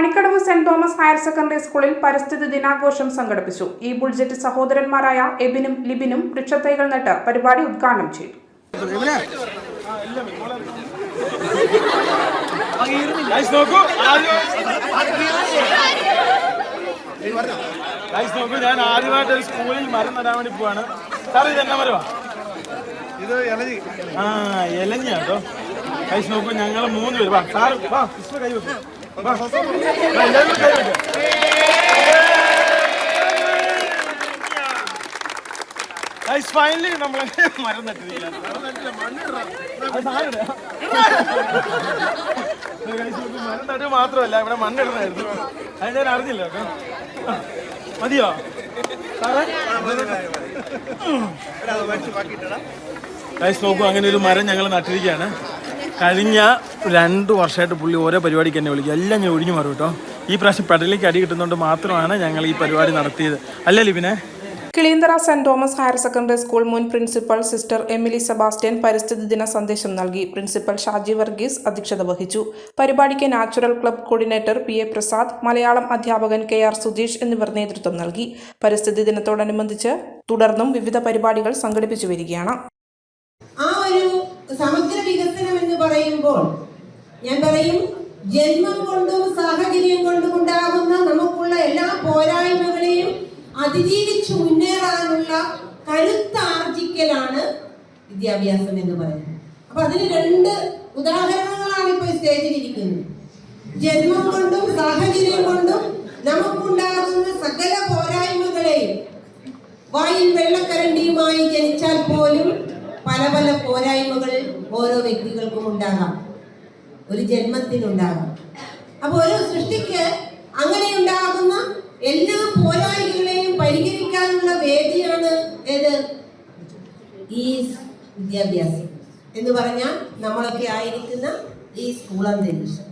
Manikkadavu saint Thomas higher secondary സ്കൂളിൽ പരിസ്ഥിതി ദിനാഘോഷം സംഘടിപ്പിച്ചു. ഈ ബുൾജറ്റ് സഹോദരന്മാരായ എബിനും ലിബിനും വൃക്ഷത്തൈകൾ നട്ട് പരിപാടി ഉദ്ഘാടനം ചെയ്തു. നോക്കൂ. ഞാൻ ആദ്യമായിട്ട് ഒരു സ്കൂളിൽ മരം നടാൻ വേണ്ടി പോവാണ്. സാർ ഇത് എന്നാ മരവാ ഇത് ഇലഞ്ഞി ആ എലഞ്ഞ കേട്ടോ നോക്കൂ. ഞങ്ങൾ മൂന്ന് പേര്. വാ സാർ വാ കൈ വെക്കും. ഫൈനലി നമ്മളെ മരം നട്ടില്ല, മരം നടുക മാത്രമല്ല ഇവിടെ മണ്ണിടുന്നായിരുന്നു അത് ഞാൻ അറിഞ്ഞില്ല മതിയോ? നോക്കൂ അങ്ങനെ ഒരു മരം ഞങ്ങൾ നട്ടിരിക്കുകയാണ്. കഴിഞ്ഞ രണ്ട് വർഷമായിട്ട് പുള്ളി ഓരോ പരിപാടിക്ക് എന്നെ വിളിക്കും. എല്ലാം ഞാൻ ഒഴിഞ്ഞു മാറും കേട്ടോ. ഈ പ്രാവശ്യം പെടലിലേക്ക് അടി കിട്ടുന്നതുകൊണ്ട് മാത്രമാണ് ഞങ്ങൾ ഈ പരിപാടി നടത്തിയത്. അല്ലേ ലിബിനെ? Kilinthara saint Thomas higher secondary school മുൻ പ്രിൻസിപ്പൽ സിസ്റ്റർ എമിലി സെബാസ്റ്റ്യൻ പരിസ്ഥിതി ദിന സന്ദേശം നൽകി. പ്രിൻസിപ്പൽ ഷാജി വർഗീസ് അധ്യക്ഷത വഹിച്ചു. പരിപാടിക്ക് natural club coordinator P A Prasad Malayalam അധ്യാപകൻ കെ ആർ സുധീഷ് എന്നിവർ നേതൃത്വം നൽകി. പരിസ്ഥിതി ദിനത്തോടനുബന്ധിച്ച് തുടർന്നും വിവിധ പരിപാടികൾ സംഘടിപ്പിച്ചു വരികയാണ്. ആ ഒരു സമഗ്ര വികസനം എന്ന് പറയുമ്പോൾ ഞാൻ പറയും ജന്മം കൊണ്ടും സാഹചര്യം കൊണ്ടും ഉണ്ടാകുന്ന നമുക്കുള്ള എല്ലാ പോരായ്മകളെയും അതിജീവിച്ചു മുന്നേറാനുള്ള കരുത്താർജിക്കലാണ് വിദ്യാഭ്യാസം എന്ന് പറയുന്നത്. അപ്പൊ അതിന് രണ്ട് ഉദാഹരണങ്ങളാണ് ഇപ്പൊ സ്റ്റേജിലിരിക്കുന്നത് ജന്മം കൊണ്ടും സാഹചര്യം കൊണ്ടും നമുക്കുണ്ടാകുന്ന സകല പോരായ്മകളെയും വായിൽ വെള്ളക്കരണ്ടിയുമായി ജനിച്ചാൽ പോലും പല പല പോരായ്മകൾ ഓരോ വ്യക്തികൾക്കും ഉണ്ടാകാം. ഒരു ജന്മത്തിനുണ്ടാകും അപ്പൊ ഒരു സൃഷ്ടിക്ക് അങ്ങനെ ഉണ്ടാകുന്ന എല്ലാ പോരായ്മകളെയും പരിഹരിക്കാനുള്ള വേദിയാണ് ഏത്? ഈ വിദ്യാഭ്യാസം. എന്ന് പറഞ്ഞാൽ നമ്മളൊക്കെ ആയിരിക്കുന്ന ഈ സ്കൂൾ അന്തരീക്ഷം.